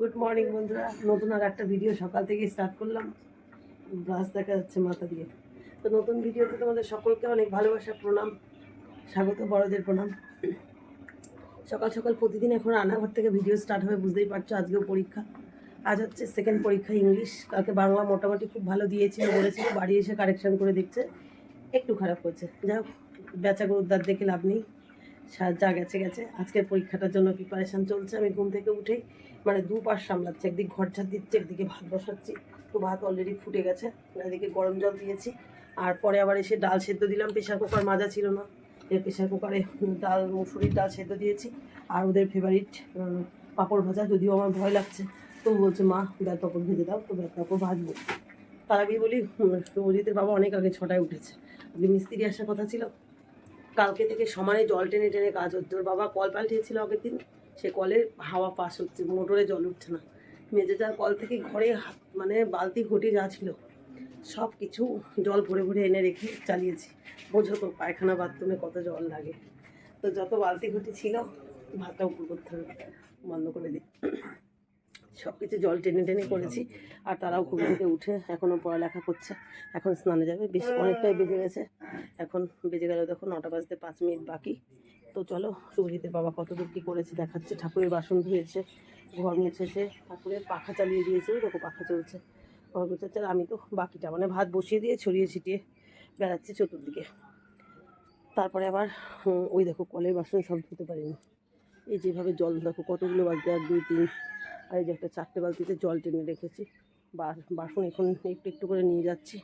Good morning বন্ধুরা। নতুন আর একটা ভিডিও সকাল থেকে স্টার্ট করলাম। ব্রাশ দেখা যাচ্ছে মাথা দিয়ে। তো নতুন ভিডিওতে তোমাদের সকলকে অনেক ভালোবাসা, প্রণাম, স্বাগত, বড়দের প্রণাম। সকাল সকাল প্রতিদিন এখন রান্নাঘর থেকে ভিডিও স্টার্ট হবে, বুঝতেই পারছ, আজকেও পরীক্ষা। আজ হচ্ছে সেকেন্ড পরীক্ষা ইংলিশ। কালকে বাংলা মোটামুটি খুব ভালো দিয়েছিল, বলেছিল, বাড়ি এসে কারেকশান করে দেখছে। একটু খারাপ হয়েছে। যাই হোক বেচা দাঁত দেখে লাভ নেই। যা গেছে গেছে। আজকের পরীক্ষাটার জন্য প্রিপারেশান চলছে। আমি ঘুম থেকে উঠেই মানে দু পাশ সামলাচ্ছি, একদিক ঘর ঝাড় দিচ্ছি, একদিকে ভাত বসাচ্ছি। তো ভাত অলরেডি ফুটে গেছে এদিকে গরম জল দিয়েছি। আর পরে আবার এসে ডাল সেদ্ধ দিলাম প্রেশার কুকার মাজা ছিল না। প্রেশার কুকারে ডাল, মুসুরির ডাল সেদ্ধ দিয়েছি। আর ওদের ফেভারিট পাঁপড় ভাজা, যদিও আমার ভয় লাগছে। তো বলছে, মা ব্যাট পাঁপড় ভেজে দাও, তো ব্যাট পাঁপড় ভাজবো। তার আগেই বলি অজিতের বাবা অনেক আগে ছটায় উঠেছে। মিস্ত্রি আসার কথা ছিল? কালকে থেকে সমানে জল টেনে টেনে কাজ হচ্ছে। ওর বাবা কল পাল্টিয়েছিল আগের দিন, সে কলের হাওয়া পাস হচ্ছে, মোটরে জল উঠছে না। মেজে যাওয়ার কল থেকে ঘরে মানে বালতি ঘটি যা ছিল, সব কিছু জল ভরে ভরে এনে রেখে চালিয়েছি। বোঝো তো, পায়খানা বাথরুমে কত জল লাগে। তো যত বালতি ঘটি ছিল ভাতটা উপর করতে হবে, বন্ধ করে দিই। সব কিছু জল টেনে টেনে করেছি। আর তারাও ঘুম থেকে উঠে এখনও পড়ালেখা করছে। এখন স্নানে যাবে। বেশ অনেকটাই বেজে গেছে। এখন বেজে গেল দেখো নটা বাজতে পাঁচ মিনিট বাকি। তো চলো সুজিতের বাবা কত দূর কী করেছে দেখাচ্ছে। ঠাকুরের বাসন ধুয়েছে ঘর মুছেছে ঠাকুরের পাখা চালিয়ে দিয়েছে। ওই দেখো পাখা চলছে ঘর মুছেছে। আর আমি তো বাকিটা মানে ভাত বসিয়ে দিয়ে ছড়িয়ে ছিটিয়ে বেড়াচ্ছি চতুর্দিকে। তারপরে আবার ওই দেখো কলের বাসন সব ধুতে পারিনি। এই যেভাবে জল দেখো কতগুলো বালতি? এক দুই তিন আর এই যে একটা চারটে বালতিতে জল টেনে রেখেছি। বাসন এখন একটু একটু করে নিয়ে যাচ্ছি।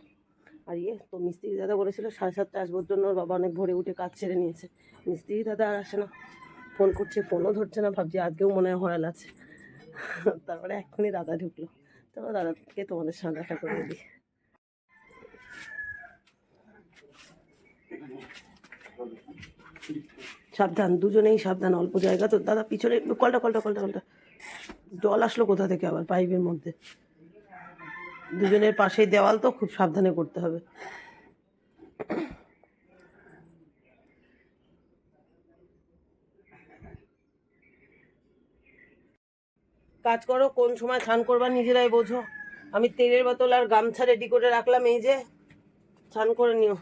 আর ইয়ে তো মিস্ত্রি দাদা বলেছিল সাড়ে সাতটা আসবোর জন্য, ওর বাবা অনেক ভোরে উঠে কাজ ছেড়ে নিয়েছে। মিস্ত্রি দাদা আর আসে না। ফোন করছে, ফোনও ধরছে না, ভাবছি আজকেও মনে হয় হরাল আছে। তারপরে এক্ষুনি দাদা ঢুকলো। চলো দাদাকে তোমাদের সঙ্গে দেখা করে দিই। সাবধান, দুজনেই সাবধান, অল্প জায়গা তো। দাদা, পিছনে কলটা কলটা কলটা কলটা জল আসলো কোথা থেকে আবার? পাইপের মধ্যে। দুজনের পাশেই দেওয়াল তো, খুব সাবধানে করতে হবে। কাজ করো, কোন সময় স্নান করবা নিজেরাই বোঝো। আমি তেলের বোতল আর গামছা রেডি করে রাখলাম, এই যে। স্নান করে নিও।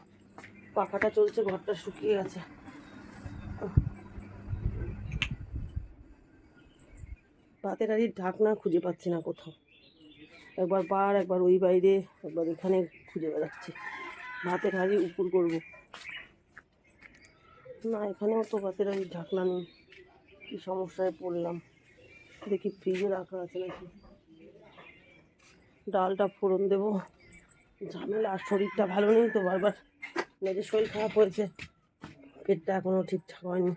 পাখাটা চলছে, ঘরটা শুকিয়ে গেছে। ভাতের হাড়ির ঢাকনা খুঁজে পাচ্ছি না কোথাও। একবার বার, একবার ওই বাইরে, একবার এখানে খুঁজে বেড়াচ্ছি। ভাতের হাড়ি উপর করব। না, এখানেও তো ভাতের হাড়ির ঢাকনা নেই। কী সমস্যায় পড়লাম। দেখি ফ্রিজে রাখা আছে নাকি। ডালটা ফোড়ন দেবো। ঝামেলা আর শরীরটা ভালো নেই তো বারবার। মেয়েদের শরীর খারাপ হয়েছে। পেটটা এখনও ঠিকঠাক হয়নি।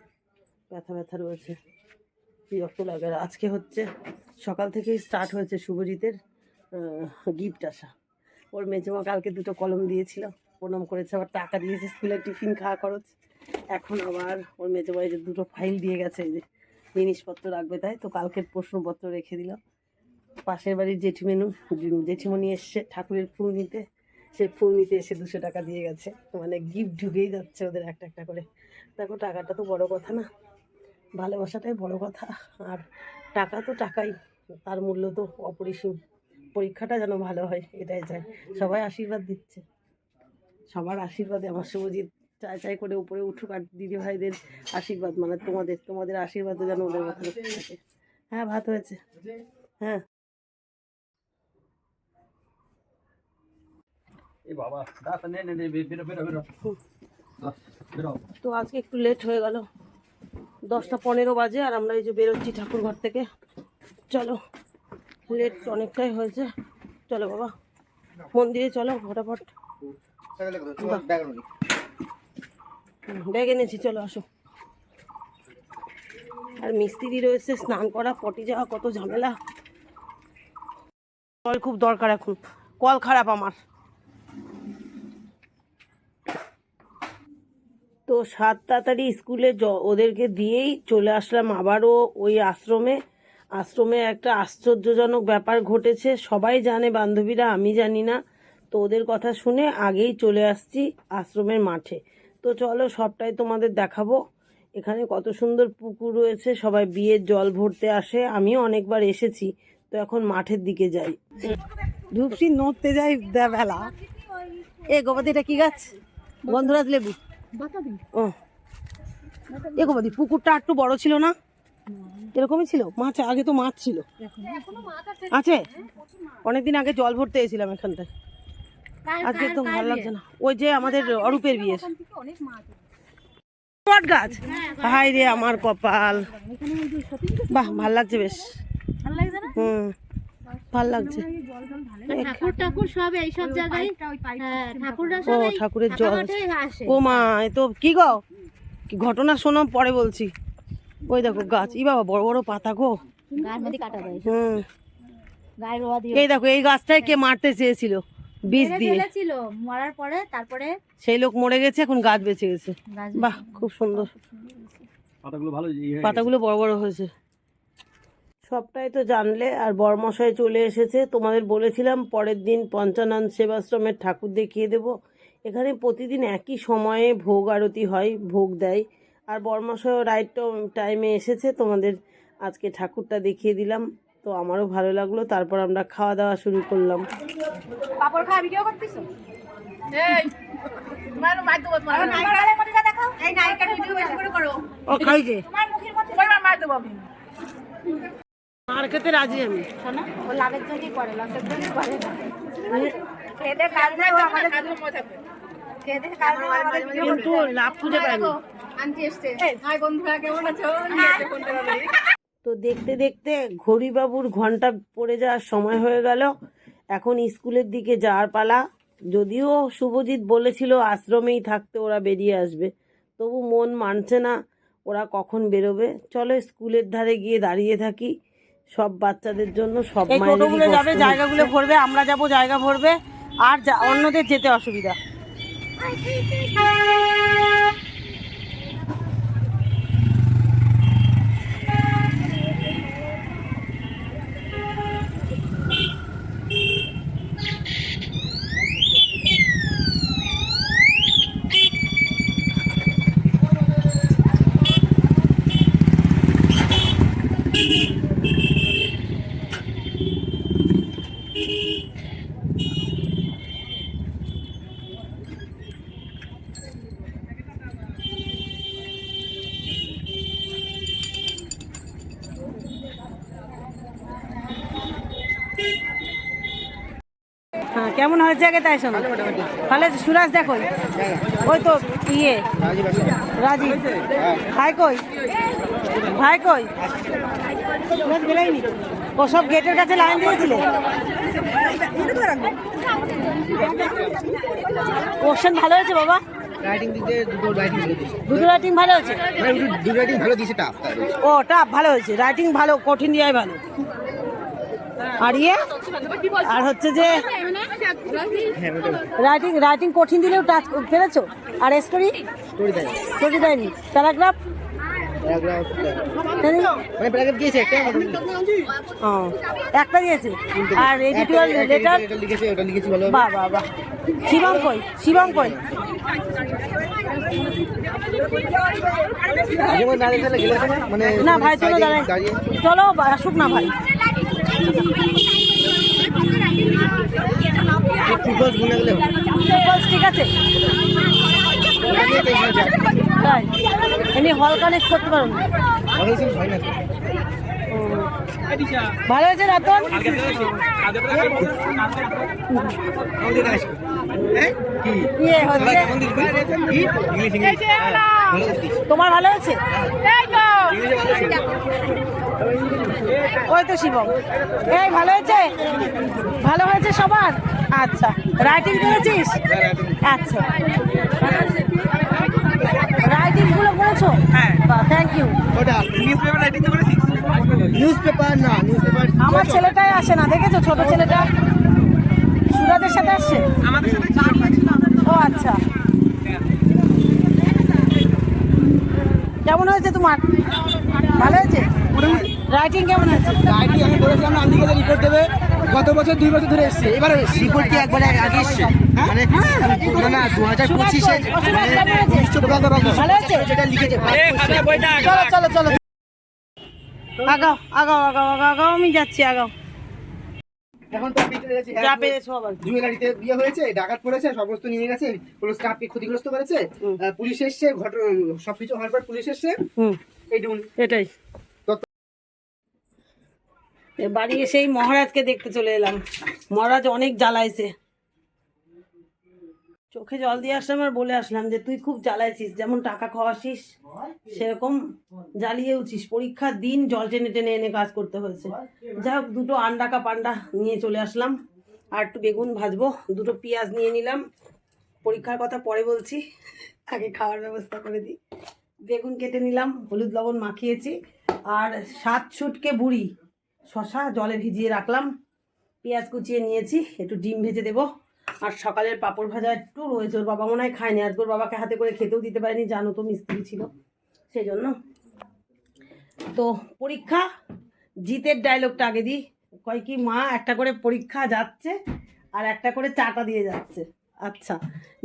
ব্যথা ব্যথা রয়েছে। বিরক্ত লাগে। আজকে হচ্ছে সকাল থেকেই স্টার্ট হয়েছে শুভজিতের গিফট আসা। ওর মেজমা কালকে দুটো কলম দিয়েছিল, প্রণাম করেছে, আবার টাকা দিয়েছে, স্কুলের টিফিন খাওয়া খরচ। এখন আবার ওর মেজমা এই যে দুটো ফাইল দিয়ে গেছে, এই যে জিনিসপত্র রাখবে, তাই তো? কালকের প্রশ্নপত্র রেখে দিলাম পাশের বাড়ির জেঠিমেনু জেঠিমণি এসছে ঠাকুরের ফুল নিতে। সে ফুল নিতে এসে দুশো টাকা দিয়ে গেছে। মানে গিফট ঢুকেই যাচ্ছে ওদের একটা একটা করে। দেখো, টাকাটা তো বড় কথা না। ভালোবাসাটাই বড় কথা। আর টাকা তো টাকাই তার মূল্য তো অপরিসীম। পরীক্ষাটা যেন ভালো হয় এটাই চাই। সবাই আশীর্বাদ দিচ্ছে। সবার আশীর্বাদে আমার শুভজিৎ চাই চাই করে উপরে উঠুক আর দিদি ভাইদের আশীর্বাদ মানে তোমাদের তোমাদের আশীর্বাদও যেন ওদের মাথায় থাকে। হ্যাঁ ভাত হয়েছে। হ্যাঁ। তো আজকে একটু লেট হয়ে গেল। দশটা পনেরো বাজে আর আমরা এই যে বেরোচ্ছি ঠাকুর ঘর থেকে। চলো লেট অনেকটাই হয়েছে। চলো বাবা মন্দিরে চলো, ফটাফট। ব্যাগ এনেছি, চলো আসো। আর মিস্ত্রি রয়েছে, স্নান করা, পটি যাওয়া, কত ঝামেলা। জল খুব দরকার এখন। কল খারাপ আমার। সাত তাড়াতাড়ি স্কুলে ওদেরকে দিয়েই চলে আসলাম। আবারও ওই আশ্রমে আশ্রমে একটা আশ্চর্যজনক ব্যাপার ঘটেছে। সবাই জানে, বান্ধবীরা, আমি জানি না। তো ওদের কথা শুনে আগেই চলে আসছি আশ্রমের মাঠে। তো চলো, সবটাই তোমাদের দেখাবো। এখানে কত সুন্দর পুকুর রয়েছে, সবাই বিয়ের জল ভরতে আসে। আমিও অনেকবার এসেছি, তো এখন মাঠের দিকে যাই। ধূপসি নড়তে যাই বেলা। এ এটা কি গাছ? গন্ধরাজ লেবু। ও। এ গোপাদি পুকুরটা একটু বড় ছিল না? এরকমই ছিল? মাছ আগে তো মাছ ছিল। আছে। অনেকদিন আগে জল ভরতে এসেছিলাম এখানটায়। আজকে তো ভালো লাগছে না। ওই যে আমাদের অরূপের বিয়ে। বট গাছ? হাই রে আমার কপাল। বাহ ভালো লাগছে বেশ। হুম। ভালো লাগছে। ঠাকুর ঠাকুর সব এইসব জায়গায় হ্যাঁ, ঠাকুররা ও ঠাকুরের জল। ও মা এ তো কি গো? ঘটনা শোনো পরে বলছি। ওই দেখো গাছ। ই বাবা বড় বড় পাতা গো। হুম। এই দেখো এই গাছটায় কে মারতে চেয়েছিল? বীজ মেরে দিয়ে। মরার পরে তারপরে সেই লোক মরে গেছে এখন গাছ বেঁচে গেছে। বাহ খুব সুন্দর। পাতাগুলো ভালো ইয়ে। পাতাগুলো বড় বড় হয়েছে। সবটাই তো জানলে। আর বরমশাই চলে এসেছে। তোমাদের বলেছিলাম পরের দিন পঞ্চানন সেবাশ্রমের ঠাকুর দেখিয়ে দেব। এখানে প্রতিদিন একই সময়ে ভোগ আরতি হয় ভোগ দেয়। আর বরমশাইও রাইট টাইমে এসেছে। তোমাদের আজকে ঠাকুরটা দেখিয়ে দিলাম। তো আমারও ভালো লাগল। তারপর আমরা খাওয়া দাওয়া শুরু করলাম। পাপড় খাওয়া ভিডিও করতেছো? ও খাই যে। তোমার মুখের মধ্যে আর খেতে রাজি আমি। শোনো ও লাভের জন্যই করে লসের জন্য করে না। খেতে কারণে ও আমাদের খেতে কারণে ও আমাদের কিন্তু লাভ খুঁজে আনটি এসছে। হাই বন্ধুরা কেমন আছো? তো দেখতে দেখতে ঘড়িবাবুর ঘণ্টা পড়ে যাওয়ার সময় হয়ে গেল। এখন স্কুলের দিকে যাওয়ার পালা। যদিও শুভজিৎ বলেছিল আশ্রমেই থাকতে ওরা বেরিয়ে আসবে। তবু মন মানছে না ওরা কখন বেরোবে। চলো স্কুলের ধারে গিয়ে দাঁড়িয়ে থাকি। সব বাচ্চাদের জন্য সব এই টোটোগুলো যাবে। জায়গাগুলো ভরবে আমরা যাব জায়গা ভরবে আর যা- অন্যদের যেতে অসুবিধা আগে তাই শোনো। ভালো আছে সুরাজ দেখো ওই তো ইয়ে রাজি। ভাই কই? ভাই কই? সুরাজ ও সব গেটের কাছে লাইন দিয়েছিলে? কোশ্চেন ভালো হয়েছে বাবা? রাইটিং দিতে দুটো রাইটিং ভালো দুটো রাইটিং ভালো হয়েছে? মানে দুটো রাইটিং ভালো দিয়েছে টাফ ও টাপ ভালো হয়েছে। রাইটিং ভালো কঠিন দিয়াই ভালো। আর ইয়ে আর হচ্ছে যে রাইটিং রাইটিং কঠিন দিলেও টাচ পেরেছ আর স্টোরি স্টোরি দেয়নি। প্যারাগ্রাফ? মানে একটা দিয়েছে। আর এডিটোরিয়াল লেটার বাহ বাহ বাহ। শিবম কই? শিবম কই? না মানে না ভাই চলো দাঁড়াই চলো আসুক না ভাই ফুটবল ভুলে গেলে বাস, ঠিক আছে। এমনি হল কানেক্ট করতে পারো। ভালো হয়েছে রাতন? ইয়ে তোমার ভালো হয়েছে? ছিল ওই তো শিবম। এই ভালো হয়েছে? ভালো হয়েছে সবার? আচ্ছা রাইটিং করেছিস? আচ্ছা। রাইটিংগুলো করেছ? হ্যাঁ। থ্যাংক ইউ ওটা নিউজ পেপার রাইটিং তো করেছিস? নিউজ পেপার না নিউজ পেপার আমার ছেলেটাই আসে না দেখেছ? ছোট ছেলেটা? সুরাজের সাথে আসছে? ও আচ্ছা। কেমন হয়েছে তোমার? ভালো হয়েছে রাইটিং কেমন হয়েছে আইটি আমি বলেছিলাম না আন্দিকে রিপোর্ট দেবে। গত বছর দুই বছর ধরে এসছে এবার রিপোর্ট কি একবারে আগে এসছে মানে না দু হাজার পঁচিশে যেটা লিখেছে চলো চলো চলো। আগাও আগাও আগাও আগাও আগাও আমি যাচ্ছি আগাও। এখন তো পিঠে গেছে যা পেরেছ আবার জুয়েলারিতে বিয়ে হয়েছে ডাকাত পড়েছে সমস্ত নিয়ে গেছে স্টাফকে ক্ষতিগ্রস্ত করেছে পুলিশ এসছে ঘটনা সবকিছু হওয়ার পর পুলিশ এসছে। এটাই। বাড়ি এসেই মহারাজকে দেখতে চলে এলাম। মহারাজ অনেক জ্বালাইছে। চোখে জল দিয়ে আসলাম আর বলে আসলাম যে তুই খুব জ্বালাইছিস যেমন টাকা খাওয়াছিস সেরকম জ্বালিয়েওছিস পরীক্ষার দিন জল টেনে টেনে এনে কাজ করতে হয়েছে। যাই হোক দুটো আন্ডাকা পান্ডা নিয়ে চলে আসলাম। আর একটু বেগুন ভাজবো দুটো পেঁয়াজ নিয়ে নিলাম। পরীক্ষার কথা পরে বলছি আগে খাওয়ার ব্যবস্থা করে দিই। বেগুন কেটে নিলাম, হলুদ লবণ মাখিয়েছি, আর সাত ছুটকে বুড়ি, শশা জলে ভিজিয়ে রাখলাম, পেঁয়াজ কুচিয়ে নিয়েছি, একটু ডিম ভেজে দেবো। আর সকালের পাঁপড় ভাজা একটু রয়েছে, ওর বাবা মনে হয় খায়নি, আজকে ওর বাবাকে হাতে করে খেতেও দিতে পারেনি, জানো তো মিস্ত্রি ছিল সেই জন্য তো পরীক্ষা, জিতের ডায়লগটা আগে দিই, কয় কি মা একটা করে পরীক্ষা যাচ্ছে, আর একটা করে চাটা দিয়ে যাচ্ছে। আচ্ছা।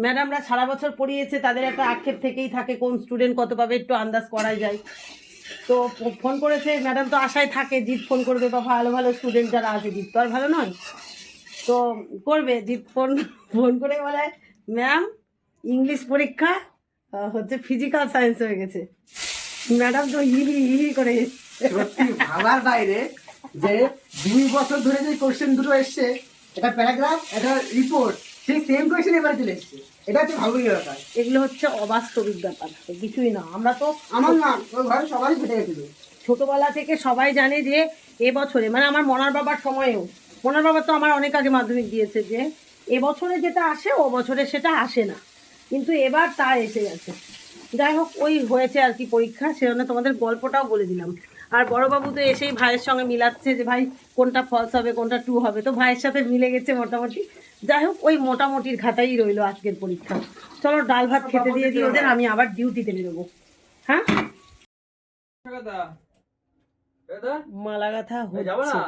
ম্যাডামরা সারা বছর পড়িয়েছে, তাদের একটা আক্ষেপ থেকেই থাকে কোন স্টুডেন্ট কত পাবে, একটু আন্দাজ করাই যায়। তো ফোন করেছে, ম্যাডাম তো আশায় থাকে, জিৎ ফোন করবে বা ভালো ভালো স্টুডেন্ট যারা আছে, জিৎ তো আর ভালো নয়। তো করবে, জিৎ ফোন ফোন করে বলে, ম্যাম, ইংলিশ পরীক্ষা হচ্ছে ফিজিক্যাল সায়েন্স হয়ে গেছে। ম্যাডাম তো হিহি হিহি করে ভাবার বাইরে যে দুই বছর ধরে যে কোশ্চেন দুটো এসছে এটা প্যারাগ্রাফ এটা রিপোর্ট সেই সেম কোয়েশ্চেন এবারে চলে এসছে। এটা হচ্ছে ভাবনীয় ব্যাপার। এগুলো হচ্ছে অবাস্তবিক ব্যাপার কিছুই না। আমরা তো আমার না ওই ঘরে সবাই ফেটে গেছিল। ছোটবেলা থেকে সবাই জানে যে এবছরে মানে আমার মনার বাবার সময়েও মনার বাবা তো আমার অনেক আগে মাধ্যমিক দিয়েছে যে এবছরে যেটা আসে ও বছরে সেটা আসে না। কিন্তু এবার তা এসে গেছে। যাই হোক ওই হয়েছে আর কি পরীক্ষা সেজন্য তোমাদের গল্পটাও বলে দিলাম। আর বড়বাবু তো এসেই ভাইয়ের সঙ্গে মিলাচ্ছে যে ভাই কোনটা ফলস হবে কোনটা টু হবে। তো ভাইয়ের সাথে মিলে গেছে মোটামুটি। যাই হোক ওই মোটামুটির খাতাই রইল আজকের পরীক্ষা। চলো ডাল ভাত খেতে দিয়ে দিই ওদের আমি আবার ডিউটিতে বেরোবো। হ্যাঁ? মালা গাথা হচ্ছে।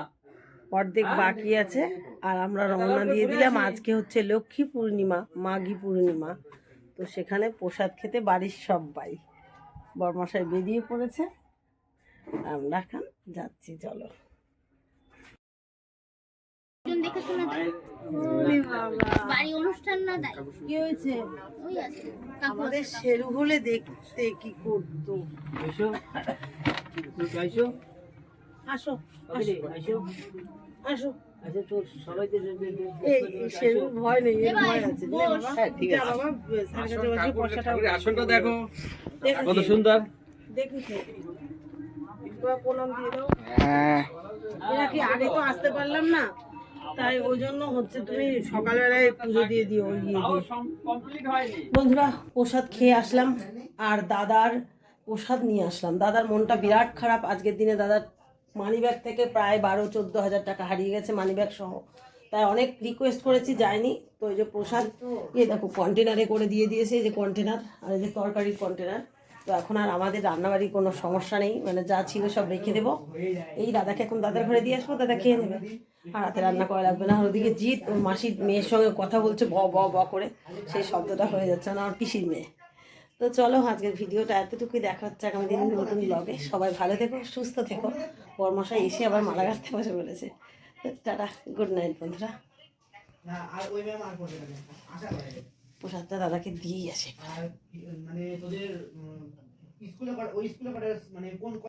অর্ধেক বাকি আছে আর আমরা রওনা দিয়ে দিলাম আজকে হচ্ছে লক্ষ্মী পূর্ণিমা মাঘী পূর্ণিমা। তো সেখানে প্রসাদ খেতে বাড়ির সবাই। বরমশাই বেরিয়ে পড়েছে। আমরা এখন যাচ্ছি চলো। দেখে শুনে বাড়ি অনুষ্ঠান না তাই? কি হয়েছে? ওই আছে। আমাদের শেরু হলে দেখতে কি করতো? এসো। আইসো আসো আইসো আইসো আসো। আচ্ছা তো সবাই এই ভয় নেই এর ভয় আছে হ্যাঁ, ঠিক বাবা পয়সাটা আসনটা দেখো। দেখো। কত সুন্দর। প্রণাম দিয়ে দাও। হ্যাঁ। এরা কি আগে তো আসতে পারলাম না? তাই ওই জন্য হচ্ছে তুমি সকালবেলায় পুজো দিয়ে দিও ওই ইয়ে বন্ধুরা, প্রসাদ খেয়ে আসলাম, আর দাদার প্রসাদ নিয়ে আসলাম। দাদার মনটা বিরাট খারাপ। আজকের দিনে দাদার মানিব্যাগ থেকে প্রায় বারো, চোদ্দ হাজার টাকা হারিয়ে গেছে মানিব্যাগ সহ। তাই অনেক রিকোয়েস্ট করেছি, যায়নি। তো এই যে প্রসাদ ইয়ে দেখো কন্টেনারে করে দিয়ে দিয়েছে, এই যে কন্টেনার আর এই যে তরকারির কন্টেনার তো এখন আর আমাদের রান্নাবাড়ির কোনো সমস্যা নেই। মানে যা ছিল সব রেখে দেবো। এই দাদাকে এখন দাদার ঘরে দিয়ে আসব, দাদা খেয়ে নেবে। আর রাতে রান্না করা লাগবে না। ওদিকে জিৎ ওর মাসির মেয়ের সঙ্গে কথা বলছে, ব ব ব করে। সেই শব্দটা হয়ে যাচ্ছে না আমার পিসির মেয়ে। তো চলো, আজকের ভিডিওটা এতটুকুই। দেখা হচ্ছে আগামী দিন নতুন ব্লগে সবাই ভালো থেকো, সুস্থ থেকো। বরমশাই এসে আবার মালা গাছতে বসে বলেছে। টাটা গুড নাইট বন্ধুরা। না, আর ওই ম্যাম আর প্রসাদটা দাদাকে দিয়েই আসে। মানে তোদের স্কুলে ওই স্কুলে মানে কোন